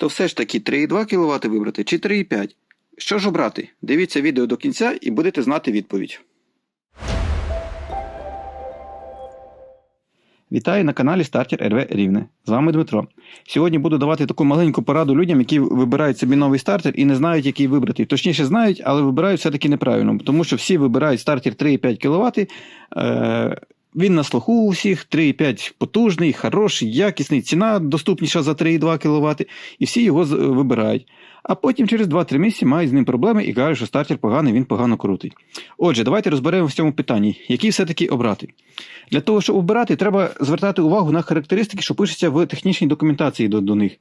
то все ж таки 3,2 кВт вибрати чи 3,5? Що ж обрати? Дивіться відео до кінця і будете знати відповідь. Вітаю на каналі Стартер РВ Рівне. З вами Дмитро. Сьогодні буду давати таку маленьку пораду людям, які вибирають собі новий стартер і не знають, який вибрати. Точніше, знають, але вибирають все-таки неправильно, тому що всі вибирають стартер 3,5 кВт. Е- він на слуху у всіх, 3,5 потужний, хороший, якісний, ціна доступніша за 3,2 кВт, і всі його вибирають. А потім через 2-3 місяці мають з ним проблеми і кажуть, що стартер поганий, він погано крутить. Отже, давайте розберемося в цьому питанні, який все-таки обрати. Для того, щоб обирати, треба звертати увагу на характеристики, що пишуться в технічній документації до, до них.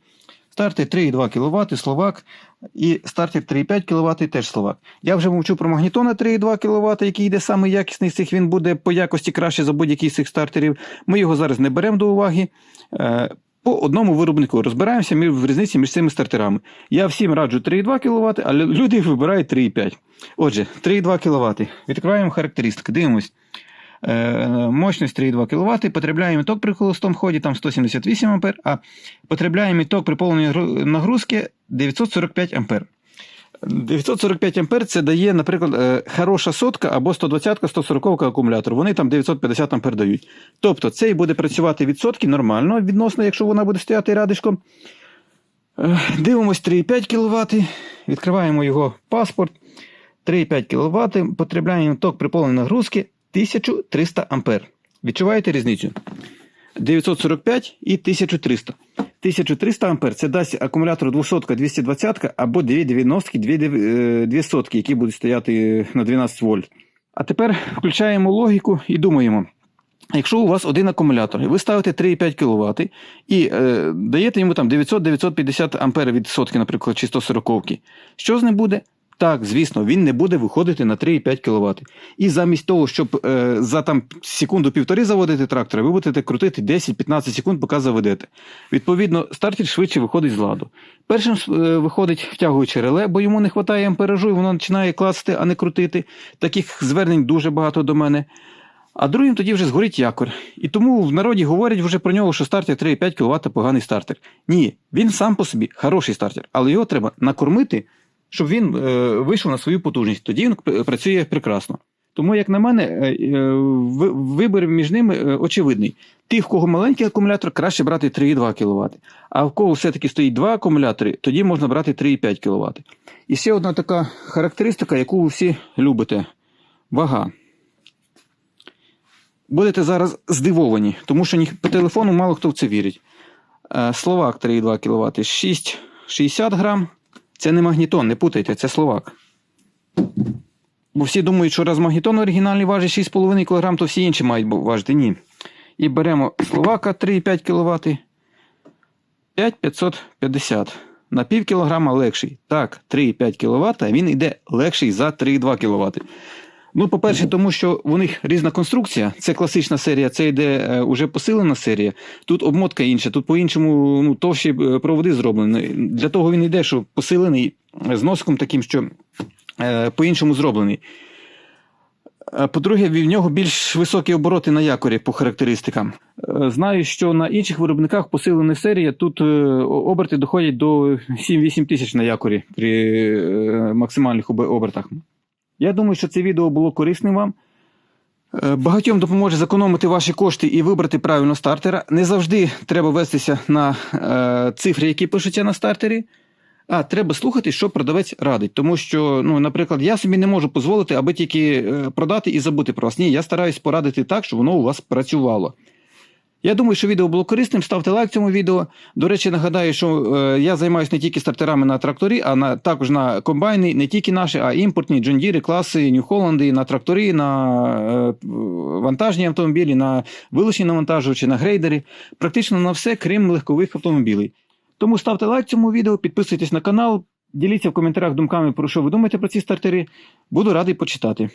Стартер 3,2 кВт, Словак, і стартер 3,5 кВт теж Словак. Я вже мовчу про магнітона 3,2 кВт, який йде саме якісний з цих, він буде по якості краще за будь-який з цих стартерів. Ми його зараз не беремо до уваги. Е, По одному виробнику розбираємося в різниці між цими стартерами. Я всім раджу 3,2 кВт, але люди вибирають 3,5. Отже, 3,2 кВт. Відкриваємо характеристики, дивимось. Е, Мощність 3,2 кВт, потребляємо ток при холостому ході, там 178 А, а потребляємо ток при повній нагрузці 945 А. 945 А це дає, наприклад, е, хороша сотка або 120 140 акумулятор. Вони там 950 А дають. Тобто цей буде працювати від сотки нормально, відносно, якщо вона буде стояти рядишком. Е, Дивимось 3,5 кВт, відкриваємо його паспорт. 3,5 кВт, потребляємо ток при повній нагрузці 1300 А. Відчуваєте різницю? 945 і 1300. 1300 А це дасть акумулятор 200 220 або 2 90 2, 2 сотки, які будуть стояти на 12 вольт. А тепер включаємо логіку і думаємо. Якщо у вас один акумулятор, і ви ставите 3,5 кВт і е, даєте йому там 900-950 А від сотки, наприклад, чи 140, що з ним буде? Так, звісно, він не буде виходити на 3,5 кВт. І замість того, щоб е, за там секунду-півтори заводити трактор, ви будете крутити 10-15 секунд, поки заведете. Відповідно, стартер швидше виходить з ладу. Першим е, виходить втягуючи реле, бо йому не вистачає амперажу, і воно починає класти, а не крутити. Таких звернень дуже багато до мене. А другим тоді вже згорить якор. І тому в народі говорять вже про нього, що стартер 3,5 кВт поганий стартер. Ні, він сам по собі хороший стартер, але його треба накормити, щоб він е, вийшов на свою потужність. Тоді він працює прекрасно. Тому, як на мене, е, е, ви- вибір між ними очевидний. Тих, в кого маленький акумулятор, краще брати 3,2 кВт. А в кого все-таки стоїть два акумулятори, тоді можна брати 3,5 кВт. І ще одна така характеристика, яку ви всі любите: вага. Будете зараз здивовані, тому що по телефону мало хто в це вірить. Словак 3,2 кВт 6,60 грам. Це не магнітон, не путайте, це словак. Бо всі думають, що раз магнітон оригінальний важить 6,5 кг, то всі інші мають важити. Ні. І беремо словака 3,5 кВт. 5,550. На пів кілограма легший. Так, 3,5 кВт, він йде легший за 3,2 кВт. Ну, по-перше, тому що у них різна конструкція. Це класична серія, це йде е, уже посилена серія. Тут обмотка інша, тут по-іншому ну, товщі е, проводи зроблені. Для того він йде, що посилений е, з носком таким, що е, по-іншому зроблений. Е, По-друге, в нього більш високі обороти на якорі по характеристикам. Е, Знаю, що на інших виробниках посилена серія тут е, оберти доходять до 7-8 тисяч на якорі при е, максимальних обертах. Я думаю, що це відео було корисним вам. Е, Багатьом допоможе зекономити ваші кошти і вибрати правильно стартера. Не завжди треба вестися на е, цифри, які пишуться на стартері. А треба слухати, що продавець радить. Тому що, ну, наприклад, я собі не можу дозволити, аби тільки е, продати і забути про вас. Ні, я стараюсь порадити так, щоб воно у вас працювало. Я думаю, що відео було корисним. Ставте лайк цьому відео. До речі, нагадаю, що е, я займаюся не тільки стартерами на тракторі, а на, також на комбайни, не тільки наші, а імпортні джондіри, класи, Нью-Холланди, на трактори, на е, вантажні автомобілі, на вилучні навантажувачі, на грейдери. Практично на все, крім легкових автомобілів. Тому ставте лайк цьому відео, підписуйтесь на канал, діліться в коментарях думками, про що ви думаєте про ці стартери. Буду радий почитати.